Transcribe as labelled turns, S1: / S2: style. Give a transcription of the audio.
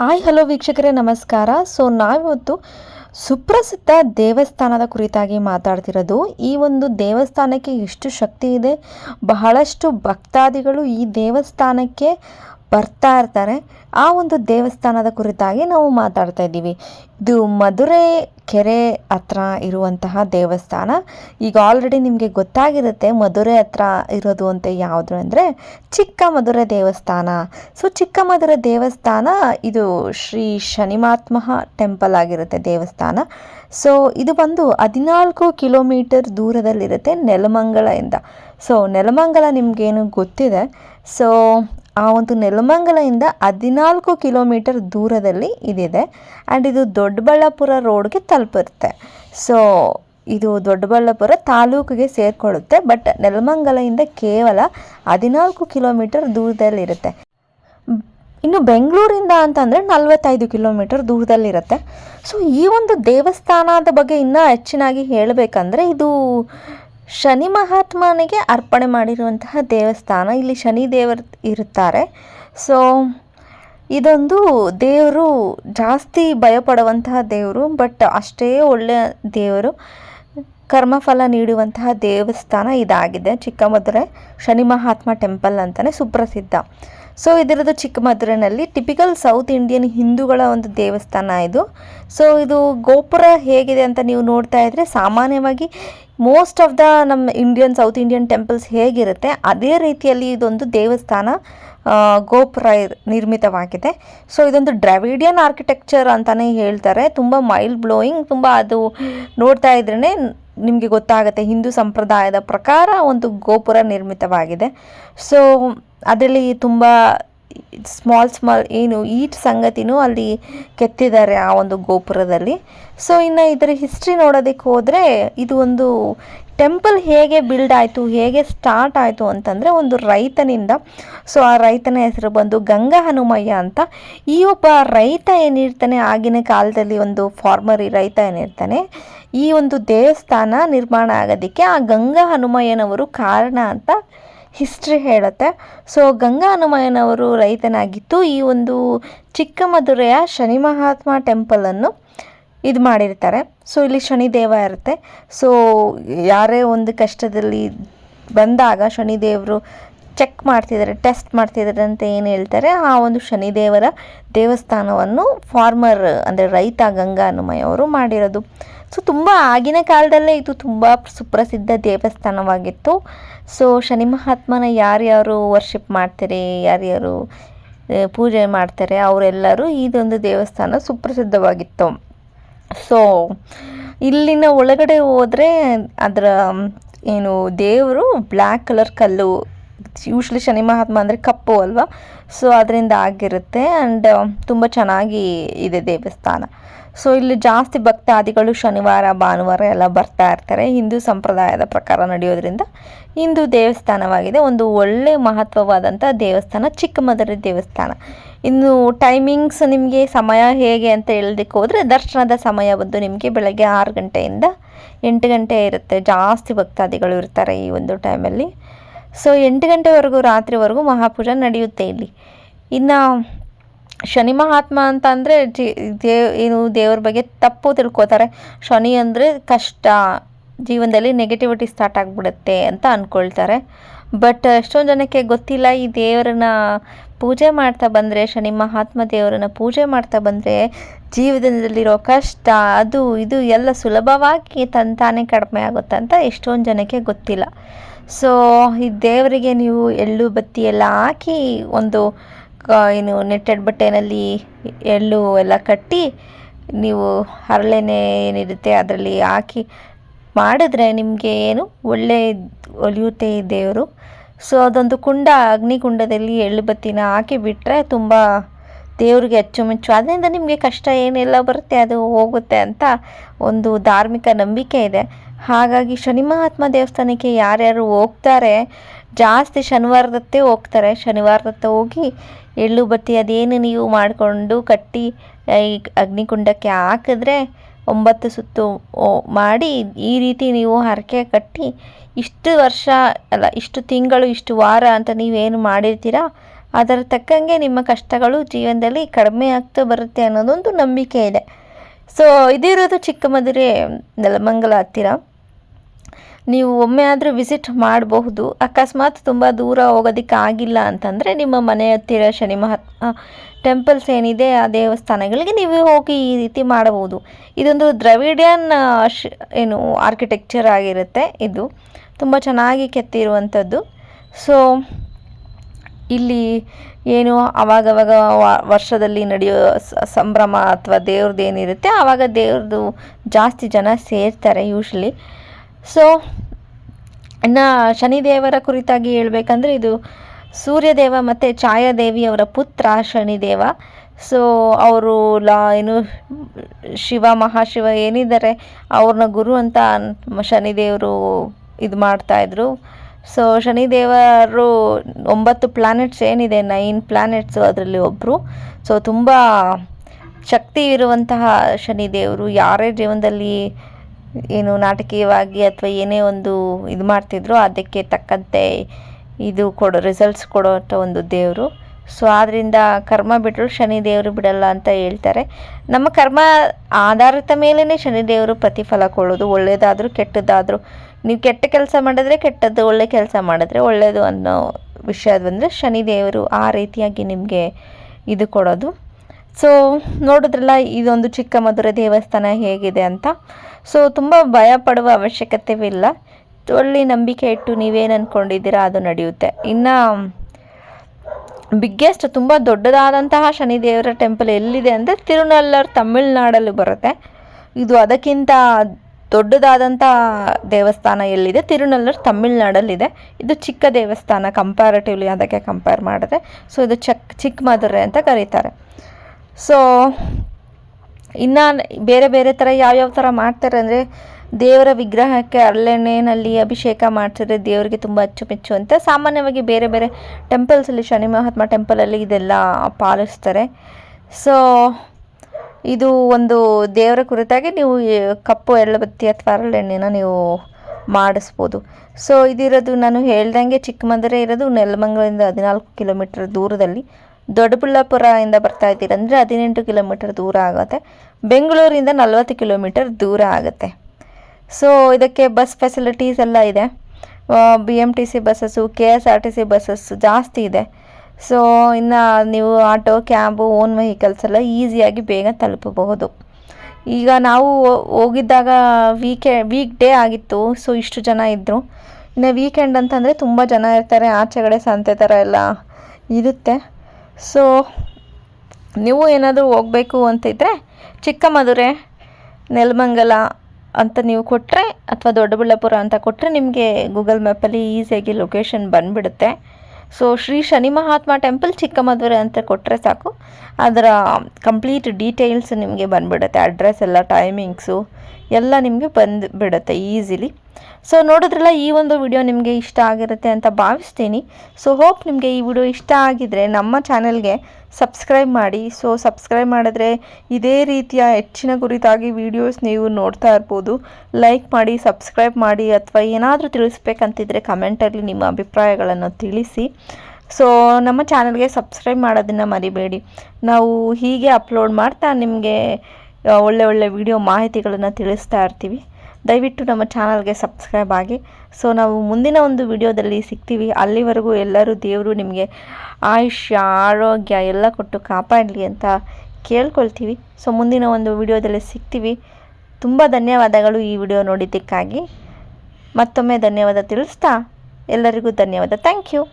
S1: Hi, hello ವೀಕ್ಷಕರೇ, ನಮಸ್ಕಾರ. So, ನಾವಿವತ್ತು ಸುಪ್ರಸಿದ್ಧ ದೇವಸ್ಥಾನದ ಕುರಿತಾಗಿ ಮಾತಾಡ್ತಿರೋದು. ಈ ಒಂದು ದೇವಸ್ಥಾನಕ್ಕೆ ಎಷ್ಟು ಶಕ್ತಿ ಇದೆ? ಬಹಳಷ್ಟು ಭಕ್ತಾದಿಗಳು ಈ ದೇವಸ್ಥಾನಕ್ಕೆ ಬರ್ತಾ ಇರ್ತಾರೆ. ಆ ಒಂದು ದೇವಸ್ಥಾನದ ಕುರಿತಾಗಿ ನಾವು ಮಾತಾಡ್ತಾ ಇದ್ದೀವಿ. ಇದು ಮಧುರೆ ಕೆರೆ ಹತ್ರ ಇರುವಂತಹ ದೇವಸ್ಥಾನ. ಈಗ ಆಲ್ರೆಡಿ ನಿಮಗೆ ಗೊತ್ತಾಗಿರುತ್ತೆ ಮಧುರೆ ಹತ್ರ ಇರೋದು ಅಂತ ಯಾವುದು ಅಂದರೆ ಚಿಕ್ಕ ಮಧುರೆ ದೇವಸ್ಥಾನ. ಸೊ ಚಿಕ್ಕ ಮಧುರೆ ದೇವಸ್ಥಾನ ಇದು ಶ್ರೀ ಶನಿಮಾತ್ಮ ಟೆಂಪಲ್ ಆಗಿರುತ್ತೆ ದೇವಸ್ಥಾನ. ಸೊ ಇದು ಬಂದು ಹದಿನಾಲ್ಕು ಕಿಲೋಮೀಟರ್ ದೂರದಲ್ಲಿರುತ್ತೆ ನೆಲಮಂಗಲದಿಂದ ಸೊ ನೆಲಮಂಗಲ ನಿಮಗೇನು ಗೊತ್ತಿದೆ. ಸೊ ಆ ಒಂದು ನೆಲಮಂಗಲದಿಂದ ಹದಿನಾಲ್ಕು ಕಿಲೋಮೀಟರ್ ದೂರದಲ್ಲಿ ಇದಿದೆ. ಆ್ಯಂಡ್ ಇದು ದೊಡ್ಡಬಳ್ಳಾಪುರ ರೋಡ್ಗೆ ತಲುಪುತ್ತೆ. ಸೊ ಇದು ದೊಡ್ಡಬಳ್ಳಾಪುರ ತಾಲೂಕಿಗೆ ಸೇರಿಕೊಳ್ಳುತ್ತೆ. ಬಟ್ ನೆಲಮಂಗಲದಿಂದ ಕೇವಲ ಹದಿನಾಲ್ಕು ಕಿಲೋಮೀಟರ್ ದೂರದಲ್ಲಿರುತ್ತೆ. ಇನ್ನು ಬೆಂಗಳೂರಿಂದ ಅಂತಂದರೆ ನಲವತ್ತೈದು ಕಿಲೋಮೀಟರ್ ದೂರದಲ್ಲಿರುತ್ತೆ. ಸೊ ಈ ಒಂದು ದೇವಸ್ಥಾನದ ಬಗ್ಗೆ ಇನ್ನೂ ಹೆಚ್ಚಿನಾಗಿ ಹೇಳಬೇಕಂದ್ರೆ ಇದು ಶನಿ ಮಹಾತ್ಮನಿಗೆ ಅರ್ಪಣೆ ಮಾಡಿರುವಂತಹ ದೇವಸ್ಥಾನ. ಇಲ್ಲಿ ಶನಿ ದೇವರು ಇರುತ್ತಾರೆ. ಸೊ ಇದೊಂದು ದೇವರು ಜಾಸ್ತಿ ಭಯಪಡುವಂತಹ ದೇವರು ಬಟ್ ಅಷ್ಟೇ ಒಳ್ಳೆಯ ದೇವರು. ಕರ್ಮಫಲ ನೀಡುವಂತಹ ದೇವಸ್ಥಾನ ಇದಾಗಿದೆ. ಚಿಕ್ಕಮದುರೆ ಶನಿ ಮಹಾತ್ಮ ಟೆಂಪಲ್ ಅಂತಲೇ ಸುಪ್ರಸಿದ್ಧ. ಸೊ ಇದರದ್ದು ಚಿಕ್ಕಮದುರೆನಲ್ಲಿ ಟಿಪಿಕಲ್ ಸೌತ್ ಇಂಡಿಯನ್ ಹಿಂದೂಗಳ ಒಂದು ದೇವಸ್ಥಾನ ಇದು. ಸೊ ಇದು ಗೋಪುರ ಹೇಗಿದೆ ಅಂತ ನೀವು ನೋಡ್ತಾ ಇದ್ರೆ ಸಾಮಾನ್ಯವಾಗಿ ಮೋಸ್ಟ್ ಆಫ್ ದ ನಮ್ಮ ಇಂಡಿಯನ್ ಸೌತ್ ಇಂಡಿಯನ್ ಟೆಂಪಲ್ಸ್ ಹೇಗಿರುತ್ತೆ? ಅದೇ ರೀತಿಯಲ್ಲಿ ಇದೊಂದು ದೇವಸ್ಥಾನ ಗೋಪುರ ನಿರ್ಮಿತವಾಗಿದೆ. ಸೊ ಇದೊಂದು ಡ್ರಾವಿಡಿಯನ್ ಆರ್ಕಿಟೆಕ್ಚರ್ ಅಂತಲೇ ಹೇಳ್ತಾರೆ. ತುಂಬ ಮೈಲ್ಡ್ ಬ್ಲೋಯಿಂಗ್ ತುಂಬ ಅದು ನೋಡ್ತಾ ಇದ್ರೇ ನಿಮಗೆ ಗೊತ್ತಾಗುತ್ತೆ. ಹಿಂದೂ ಸಂಪ್ರದಾಯದ ಪ್ರಕಾರ ಒಂದು ಗೋಪುರ ನಿರ್ಮಿತವಾಗಿದೆ. ಸೊ ಅದರಲ್ಲಿ ತುಂಬ ಸ್ಮಾಲ್ ಸ್ಮಾಲ್ ಏನು ಈಟ್ ಸಂಗತಿನೂ ಅಲ್ಲಿ ಕೆತ್ತಿದ್ದಾರೆ ಆ ಒಂದು ಗೋಪುರದಲ್ಲಿ. ಸೊ ಇನ್ನು ಇದರ ಹಿಸ್ಟ್ರಿ ನೋಡೋದಕ್ಕೆ ಹೋದರೆ ಇದು ಒಂದು ಟೆಂಪಲ್ ಹೇಗೆ ಬಿಲ್ಡ್ ಆಯಿತು, ಹೇಗೆ ಸ್ಟಾರ್ಟ್ ಆಯಿತು ಅಂತಂದರೆ ಒಂದು ರೈತನಿಂದ. ಸೊ ಆ ರೈತನ ಹೆಸರು ಬಂದು ಗಂಗಾ ಹನುಮಯ್ಯ ಅಂತ. ಈ ಒಬ್ಬ ರೈತ ಏನಿರ್ತಾನೆ, ಆಗಿನ ಕಾಲದಲ್ಲಿ ಒಂದು ಫಾರ್ಮರ್ ರೈತ ಏನಿರ್ತಾನೆ, ಈ ಒಂದು ದೇವಸ್ಥಾನ ನಿರ್ಮಾಣ ಆಗೋದಕ್ಕೆ ಆ ಗಂಗಾ ಹನುಮಯ್ಯನವರು ಕಾರಣ ಅಂತ ಹಿಸ್ಟ್ರಿ ಹೇಳುತ್ತೆ. ಸೊ ಗಂಗಾ ಹನುಮಯ್ಯನವರು ರೈತನಾಗಿತ್ತು ಈ ಒಂದು ಚಿಕ್ಕಮಧುರೆಯ ಶನಿ ಮಹಾತ್ಮ ಟೆಂಪಲನ್ನು ಇದು ಮಾಡಿರ್ತಾರೆ. ಸೊ ಇಲ್ಲಿ ಶನಿದೇವ ಇರುತ್ತೆ. ಸೊ ಯಾರೇ ಒಂದು ಕಷ್ಟದಲ್ಲಿ ಬಂದಾಗ ಶನಿದೇವರು ಚೆಕ್ ಮಾಡ್ತಿದ್ದಾರೆ ಟೆಸ್ಟ್ ಮಾಡ್ತಿದ್ದಾರೆ ಅಂತ ಏನು ಹೇಳ್ತಾರೆ, ಆ ಒಂದು ಶನಿದೇವರ ದೇವಸ್ಥಾನವನ್ನು ಫಾರ್ಮರ್ ಅಂದರೆ ರೈತ ಗಂಗಾ ಹನುಮಯ್ಯ ಅವರು ಮಾಡಿರೋದು. ಸೊ ತುಂಬ ಆಗಿನ ಕಾಲದಲ್ಲೇ ಇದು ತುಂಬ ಸುಪ್ರಸಿದ್ಧ ದೇವಸ್ಥಾನವಾಗಿತ್ತು. ಸೊ ಶನಿ ಮಹಾತ್ಮನ ಯಾರ್ಯಾರು ವರ್ಷಿಪ್ ಮಾಡ್ತಾರೆ, ಯಾರ್ಯಾರು ಪೂಜೆ ಮಾಡ್ತಾರೆ, ಅವರೆಲ್ಲರೂ ಇದೊಂದು ದೇವಸ್ಥಾನ ಸುಪ್ರಸಿದ್ಧವಾಗಿತ್ತು. ಸೊ ಇಲ್ಲಿನ ಒಳಗಡೆ ಹೋದರೆ ಅದರ ಏನು, ದೇವರು ಬ್ಲ್ಯಾಕ್ ಕಲರ್ ಕಲ್ಲು ಯೂಶ್ವಲಿ ಶನಿ ಮಹಾತ್ಮ ಅಂದರೆ ಕಪ್ಪು ಅಲ್ವಾ? ಸೊ ಅದರಿಂದ ಆಗಿರುತ್ತೆ ಆ್ಯಂಡ್ ತುಂಬ ಚೆನ್ನಾಗಿ ಇದೆ ದೇವಸ್ಥಾನ. ಸೊ ಇಲ್ಲಿ ಜಾಸ್ತಿ ಭಕ್ತಾದಿಗಳು ಶನಿವಾರ, ಭಾನುವಾರ ಎಲ್ಲ ಬರ್ತಾ ಇರ್ತಾರೆ. ಹಿಂದೂ ಸಂಪ್ರದಾಯದ ಪ್ರಕಾರ ನಡೆಯೋದ್ರಿಂದ ಹಿಂದೂ ದೇವಸ್ಥಾನವಾಗಿದೆ. ಒಂದು ಒಳ್ಳೆ ಮಹತ್ವವಾದಂಥ ದೇವಸ್ಥಾನ, ಚಿಕ್ಕಮದರಿ ದೇವಸ್ಥಾನ. ಇನ್ನು ಟೈಮಿಂಗ್ಸ್ ನಿಮಗೆ ಸಮಯ ಹೇಗೆ ಅಂತ ಹೇಳೋದಕ್ಕೆ ಹೋದರೆ, ದರ್ಶನದ ಸಮಯ ಬಂದು ನಿಮಗೆ ಬೆಳಗ್ಗೆ ಆರು ಗಂಟೆಯಿಂದ ಎಂಟು ಗಂಟೆ ಇರುತ್ತೆ. ಜಾಸ್ತಿ ಭಕ್ತಾದಿಗಳು ಇರ್ತಾರೆ ಈ ಒಂದು ಟೈಮಲ್ಲಿ ಸೊ ಎಂಟು ಗಂಟೆವರೆಗೂ, ರಾತ್ರಿವರೆಗೂ ಮಹಾಪೂಜೆ ನಡೆಯುತ್ತೆ ಇಲ್ಲಿ. ಇನ್ನು ಶನಿ ಮಹಾತ್ಮ ಅಂತ ಅಂದರೆ ಜಿ ಏನು ದೇವ್ರ ಬಗ್ಗೆ ತಪ್ಪು ತಿಳ್ಕೊತಾರೆ. ಶನಿ ಅಂದರೆ ಕಷ್ಟ, ಜೀವನದಲ್ಲಿ ನೆಗೆಟಿವಿಟಿ ಸ್ಟಾರ್ಟ್ ಆಗಿಬಿಡುತ್ತೆ ಅಂತ ಅಂದ್ಕೊಳ್ತಾರೆ ಬಟ್ ಎಷ್ಟೊಂದು ಜನಕ್ಕೆ ಗೊತ್ತಿಲ್ಲ, ಈ ದೇವರನ್ನ ಪೂಜೆ ಮಾಡ್ತಾ ಬಂದರೆ, ಶನಿ ಮಹಾತ್ಮ ದೇವರನ್ನ ಪೂಜೆ ಮಾಡ್ತಾ ಬಂದರೆ ಜೀವನದಲ್ಲಿರೋ ಕಷ್ಟ, ಅದು, ಇದು ಎಲ್ಲ ಸುಲಭವಾಗಿ ತಂತಾನೆ ಕಡಿಮೆ ಆಗುತ್ತೆ ಅಂತ ಎಷ್ಟೊಂದು ಜನಕ್ಕೆ ಗೊತ್ತಿಲ್ಲ. ಸೊ ಈ ದೇವರಿಗೆ ನೀವು ಎಳ್ಳು ಬತ್ತಿ ಎಲ್ಲ ಹಾಕಿ ಒಂದು ಏನು ನೆಟ್ಟೆಡ್ ಬಟ್ಟೆಯಲ್ಲಿ ಎಳ್ಳು ಎಲ್ಲ ಕಟ್ಟಿ ನೀವು ಹರಳೆಣ್ಣೆ ಏನಿರುತ್ತೆ ಅದರಲ್ಲಿ ಹಾಕಿ ಮಾಡಿದ್ರೆ ನಿಮಗೆ ಏನು ಒಳ್ಳೆ ಒಲಿಯುತ್ತೆ ದೇವರು. ಸೊ ಅದೊಂದು ಕುಂಡ ಅಗ್ನಿಕುಂಡದಲ್ಲಿ ಎಳ್ಳು ಬತ್ತಿನ ಹಾಕಿ ಬಿಟ್ಟರೆ ತುಂಬ ದೇವರಿಗೆ ಅಚ್ಚುಮೆಚ್ಚು. ಅದರಿಂದ ನಿಮಗೆ ಕಷ್ಟ ಏನೆಲ್ಲ ಬರುತ್ತೆ ಅದು ಹೋಗುತ್ತೆ ಅಂತ ಒಂದು ಧಾರ್ಮಿಕ ನಂಬಿಕೆ ಇದೆ. ಹಾಗಾಗಿ ಶನಿ ಮಹಾತ್ಮ ದೇವಸ್ಥಾನಕ್ಕೆ ಯಾರ್ಯಾರು ಹೋಗ್ತಾರೆ, ಜಾಸ್ತಿ ಶನಿವಾರದತ್ತೇ ಹೋಗ್ತಾರೆ. ಶನಿವಾರದತ್ತ ಹೋಗಿ ಎಳ್ಳು ಬತ್ತಿ ಅದೇನು ನೀವು ಮಾಡಿಕೊಂಡು ಕಟ್ಟಿ ಈ ಅಗ್ನಿಕುಂಡಕ್ಕೆ ಹಾಕಿದ್ರೆ ಒಂಬತ್ತು ಸುತ್ತು ಮಾಡಿ ಈ ರೀತಿ ನೀವು ಹರಕೆ ಕಟ್ಟಿ ಇಷ್ಟು ವರ್ಷ ಅಲ್ಲ, ಇಷ್ಟು ತಿಂಗಳು, ಇಷ್ಟು ವಾರ ಅಂತ ನೀವೇನು ಮಾಡಿರ್ತೀರ? ಅದರ ತಕ್ಕಂಗೆ ನಿಮ್ಮ ಕಷ್ಟಗಳು ಜೀವನದಲ್ಲಿ ಕಡಿಮೆ ಆಗ್ತಾ ಬರುತ್ತೆ ಅನ್ನೋದೊಂದು ನಂಬಿಕೆ ಇದೆ. ಸೊ ಇದಿರೋದು ಚಿಕ್ಕಮದುರೆ ನೆಲಮಂಗಲ ಹತ್ತಿರ. ನೀವು ಒಮ್ಮೆ ಆದರೂ ವಿಸಿಟ್ ಮಾಡಬಹುದು. ಅಕಸ್ಮಾತ್ ತುಂಬ ದೂರ ಹೋಗೋದಕ್ಕೆ ಆಗಿಲ್ಲ ಅಂತಂದರೆ ನಿಮ್ಮ ಮನೆ ಹತ್ತಿರ ಶನಿ ಮಹಾತ್ಮ ಟೆಂಪಲ್ಸ್ ಏನಿದೆ ಆ ದೇವಸ್ಥಾನಗಳಿಗೆ ನೀವು ಹೋಗಿ ಈ ರೀತಿ ಮಾಡಬಹುದು. ಇದೊಂದು ದ್ರವಿಡಿಯನ್ ಶ್, ಏನು ಆರ್ಕಿಟೆಕ್ಚರ್ ಆಗಿರುತ್ತೆ ಇದು. ತುಂಬ ಚೆನ್ನಾಗಿ ಕೆತ್ತಿರುವಂಥದ್ದು ಸೊ ಇಲ್ಲಿ ಏನು ಅವಾಗವಾಗ ವರ್ಷದಲ್ಲಿ ನಡೆಯೋ ಸಂಭ್ರಮ ಅಥವಾ ದೇವ್ರದ್ದು ಏನಿರುತ್ತೆ ಆವಾಗ ದೇವ್ರದ್ದು ಜಾಸ್ತಿ ಜನ ಸೇರ್ತಾರೆ ಯೂಶ್ವಲಿ ಸೊ ಇನ್ನು ಶನಿದೇವರ ಕುರಿತಾಗಿ ಹೇಳಬೇಕಂದ್ರೆ ಇದು ಸೂರ್ಯದೇವ ಮತ್ತು ಛಾಯಾದೇವಿಯವರ ಪುತ್ರ ಶನಿದೇವ. ಸೊ ಅವರು ಲಾ, ಏನು, ಶಿವ, ಮಹಾಶಿವ ಏನಿದ್ದಾರೆ, ಅವ್ರನ್ನ ಗುರು ಅಂತ ಶನಿದೇವರು ಇದು ಮಾಡ್ತಾಯಿದ್ರು ಸೊ ಶನಿದೇವರು ಒಂಬತ್ತು ಪ್ಲ್ಯಾನೆಟ್ಸ್ ಏನಿದೆ ನೈನ್ ಪ್ಲ್ಯಾನೆಟ್ಸು ಅದರಲ್ಲಿ ಒಬ್ಬರು ಸೊ ತುಂಬ ಶಕ್ತಿ ಇರುವಂತಹ ಶನಿದೇವರು. ಯಾರೇ ಜೀವನದಲ್ಲಿ ಏನು ನಾಟಕೀಯವಾಗಿ ಅಥವಾ ಏನೇ ಒಂದು ಇದು ಮಾಡ್ತಿದ್ರು ಅದಕ್ಕೆ ತಕ್ಕಂತೆ ಇದು ಕೊಡೋ ರಿಸಲ್ಟ್ಸ್ ಕೊಡೋಂಥ ಒಂದು ದೇವರು. ಸೊ ಆದ್ದರಿಂದ ಕರ್ಮ ಬಿಟ್ಟರು ಶನಿ ದೇವರು ಬಿಡಲ್ಲ ಅಂತ ಹೇಳ್ತಾರೆ. ನಮ್ಮ ಕರ್ಮ ಆಧಾರಿತ ಮೇಲೇ ಶನಿ ದೇವರು ಪ್ರತಿಫಲ ಕೊಡೋದು ಒಳ್ಳೆಯದಾದರೂ ಕೆಟ್ಟದ್ದಾದರೂ ನೀವು ಕೆಟ್ಟ ಕೆಲಸ ಮಾಡಿದ್ರೆ ಕೆಟ್ಟದ್ದು, ಒಳ್ಳೆ ಕೆಲಸ ಮಾಡಿದ್ರೆ ಒಳ್ಳೆಯದು ಅನ್ನೋ ವಿಷಯ ಬಂದರೆ ಶನಿ ದೇವರು ಆ ರೀತಿಯಾಗಿ ನಿಮಗೆ ಇದು ಕೊಡೋದು. ಸೊ ನೋಡಿದ್ರಲ್ಲ, ಇದೊಂದು ಚಿಕ್ಕ ಮಧುರ ದೇವಸ್ಥಾನ ಹೇಗಿದೆ ಅಂತ. ಸೊ ತುಂಬ ಭಯ ಪಡುವ ಅವಶ್ಯಕತೆವಿಲ್ಲ. ಒಳ್ಳೆ ನಂಬಿಕೆ ಇಟ್ಟು ನೀವೇನು ಅಂದ್ಕೊಂಡಿದ್ದೀರಾ ಅದು ನಡೆಯುತ್ತೆ. ಇನ್ನು ಬಿಗ್ಗೆಸ್ಟ್ ತುಂಬ ದೊಡ್ಡದಾದಂತಹ ಶನಿದೇವರ ಟೆಂಪಲ್ ಎಲ್ಲಿದೆ ಅಂದರೆ ತಿರುನಲ್ಲರ್ ತಮಿಳ್ನಾಡಲ್ಲಿ ಬರುತ್ತೆ. ಇದು ಅದಕ್ಕಿಂತ ದೊಡ್ಡದಾದಂಥ ದೇವಸ್ಥಾನ ಎಲ್ಲಿದೆ? ತಿರುನಲ್ಲರ್ ತಮಿಳ್ನಾಡಲ್ಲಿದೆ. ಇದು ಚಿಕ್ಕ ದೇವಸ್ಥಾನ ಕಂಪ್ಯಾರಿಟಿವ್ಲಿ ಅದಕ್ಕೆ ಕಂಪೇರ್ ಮಾಡಿದ್ರೆ ಸೊ ಇದು ಚಕ್ ಚಿಕ್ಕ ಮಧುರೆ ಅಂತ ಕರೀತಾರೆ. ಸೊ ಇನ್ನು ಬೇರೆ ಬೇರೆ ಥರ ಯಾವ್ಯಾವ ಥರ ಮಾಡ್ತಾರೆ ಅಂದರೆ ದೇವರ ವಿಗ್ರಹಕ್ಕೆ ಹರಳೆಣ್ಣೆಯಲ್ಲಿ ಅಭಿಷೇಕ ಮಾಡ್ತಾರೆ ದೇವರಿಗೆ ತುಂಬ ಅಚ್ಚುಮೆಚ್ಚು ಅಂತ. ಸಾಮಾನ್ಯವಾಗಿ ಬೇರೆ ಬೇರೆ ಟೆಂಪಲ್ಸಲ್ಲಿ ಶನಿ ಮಹಾತ್ಮ ಟೆಂಪಲಲ್ಲಿ ಇದೆಲ್ಲ ಪಾಲಿಸ್ತಾರೆ. ಸೊ ಇದು ಒಂದು ದೇವರ ಕುರಿತಾಗಿ ನೀವು ಕಪ್ಪು, ಎಳ್ಳಬತ್ತಿ ಅಥವಾ ಅರಳೆಣ್ಣೆನ ನೀವು ಮಾಡಿಸ್ಬೋದು. ಸೊ ಇದಿರೋದು ನಾನು ಹೇಳ್ದಂಗೆ ಚಿಕ್ಕಮಂದರೆ ಇರೋದು ನೆಲಮಂಗಲದಿಂದ ಹದಿನಾಲ್ಕು ಕಿಲೋಮೀಟರ್ ದೂರದಲ್ಲಿ. ದೊಡ್ಡಬಳ್ಳಾಪುರದಿಂದ ಬರ್ತಾ ಇದ್ದೀರ ಅಂದರೆ ಹದಿನೆಂಟು ಕಿಲೋಮೀಟರ್ ದೂರ ಆಗುತ್ತೆ. ಬೆಂಗಳೂರಿಂದ ನಲವತ್ತು ಕಿಲೋಮೀಟರ್ ದೂರ ಆಗುತ್ತೆ. ಸೊ ಇದಕ್ಕೆ ಬಸ್ ಫೆಸಿಲಿಟೀಸ್ ಎಲ್ಲ ಇದೆ. B M T C buses K S R T C buses ಜಾಸ್ತಿ ಇದೆ. ಸೊ ಇನ್ನು ನೀವು ಆಟೋ ಕ್ಯಾಬು ಓನ್ ವೆಹಿಕಲ್ಸ್ ಎಲ್ಲ ಈಸಿಯಾಗಿ ಬೇಗ ತಲುಪಬಹುದು. ಈಗ ನಾವು ಹೋಗಿದ್ದಾಗ ವೀಕೆ ವೀಕ್ ಡೇ ಆಗಿತ್ತು. ಸೊ ಇಷ್ಟು ಜನ ಇದ್ದರು ಇನ್ನು ವೀಕೆಂಡ್ ಅಂತಂದರೆ ತುಂಬ ಜನ ಇರ್ತಾರೆ. ಆಚೆಗಡೆ ಸಂತೆ ಥರ ಎಲ್ಲ ಇರುತ್ತೆ. ಸೊ ನೀವು ಏನಾದರೂ ಹೋಗಬೇಕು ಅಂತಿದ್ದರೆ ಚಿಕ್ಕಮದುರೆ ನೆಲಮಂಗಲ ಅಂತ ನೀವು ಕೊಟ್ಟರೆ ಅಥವಾ ದೊಡ್ಡಬಳ್ಳಾಪುರ ಅಂತ ಕೊಟ್ಟರೆ ನಿಮಗೆ ಗೂಗಲ್ ಮ್ಯಾಪಲ್ಲಿ ಈಸಿಯಾಗಿ ಲೊಕೇಶನ್ ಬಂದುಬಿಡುತ್ತೆ. ಸೊ ಶ್ರೀ ಶನಿ ಮಹಾತ್ಮ ಟೆಂಪಲ್ ಚಿಕ್ಕಮದುರೆ ಅಂತ ಕೊಟ್ಟರೆ ಸಾಕು. ಅದರ ಕಂಪ್ಲೀಟ್ ಡೀಟೇಲ್ಸ್ ನಿಮಗೆ ಬಂದುಬಿಡುತ್ತೆ. ಅಡ್ರೆಸ್ ಎಲ್ಲ ಟೈಮಿಂಗ್ಸು ಎಲ್ಲ ನಿಮಗೆ ಬಂದು ಬಿಡುತ್ತೆ ಈಸಿಲಿ. ಸೊ ನೋಡಿದ್ರಲ್ಲ ಈ ಒಂದು ವಿಡಿಯೋ ನಿಮಗೆ ಇಷ್ಟ ಆಗಿರುತ್ತೆ ಅಂತ ಭಾವಿಸ್ತೀನಿ. ಸೊ ಹೋಪ್ ನಿಮಗೆ ಈ ವಿಡಿಯೋ ಇಷ್ಟ ಆಗಿದರೆ ನಮ್ಮ ಚಾನಲ್ಗೆ ಸಬ್ಸ್ಕ್ರೈಬ್ ಮಾಡಿ. ಸೊ ಸಬ್ಸ್ಕ್ರೈಬ್ ಮಾಡಿದ್ರೆ ಇದೇ ರೀತಿಯ ಹೆಚ್ಚಿನ ಕುರಿತಾಗಿ ವೀಡಿಯೋಸ್ ನೀವು ನೋಡ್ತಾ ಇರ್ಬೋದು. ಲೈಕ್ ಮಾಡಿ ಸಬ್ಸ್ಕ್ರೈಬ್ ಮಾಡಿ ಅಥವಾ ಏನಾದರೂ ತಿಳಿಸ್ಬೇಕಂತಿದ್ರೆ ಕಮೆಂಟಲ್ಲಿ ನಿಮ್ಮ ಅಭಿಪ್ರಾಯಗಳನ್ನು ತಿಳಿಸಿ. ಸೊ ನಮ್ಮ ಚಾನಲ್ಗೆ ಸಬ್ಸ್ಕ್ರೈಬ್ ಮಾಡೋದನ್ನು ಮರಿಬೇಡಿ. ನಾವು ಹೀಗೆ ಅಪ್ಲೋಡ್ ಮಾಡ್ತಾ ನಿಮಗೆ ಒಳ್ಳೆ ಒಳ್ಳೆ ವಿಡಿಯೋ ಮಾಹಿತಿಗಳನ್ನು ತಿಳಿಸ್ತಾ ಇರ್ತೀವಿ. ದಯವಿಟ್ಟು ನಮ್ಮ ಚಾನಲ್ಗೆ ಸಬ್ಸ್ಕ್ರೈಬ್ ಆಗಿ. ಸೊ ನಾವು ಮುಂದಿನ ಒಂದು ವಿಡಿಯೋದಲ್ಲಿ ಸಿಗ್ತೀವಿ. ಅಲ್ಲಿವರೆಗೂ ಎಲ್ಲರೂ ದೇವರು ನಿಮಗೆ ಆಯುಷ್ಯ, ಆರೋಗ್ಯ ಎಲ್ಲ ಕೊಟ್ಟು ಕಾಪಾಡಲಿ ಅಂತ ಕೇಳ್ಕೊಳ್ತೀವಿ. ಸೊ ಮುಂದಿನ ಒಂದು ವಿಡಿಯೋದಲ್ಲಿ ಸಿಗ್ತೀವಿ. ತುಂಬ ಧನ್ಯವಾದಗಳು ಈ ವಿಡಿಯೋ ನೋಡಿದ್ದಕ್ಕಾಗಿ. ಮತ್ತೊಮ್ಮೆ ಧನ್ಯವಾದ ತಿಳಿಸ್ತಾ ಎಲ್ಲರಿಗೂ ಧನ್ಯವಾದ. Thank you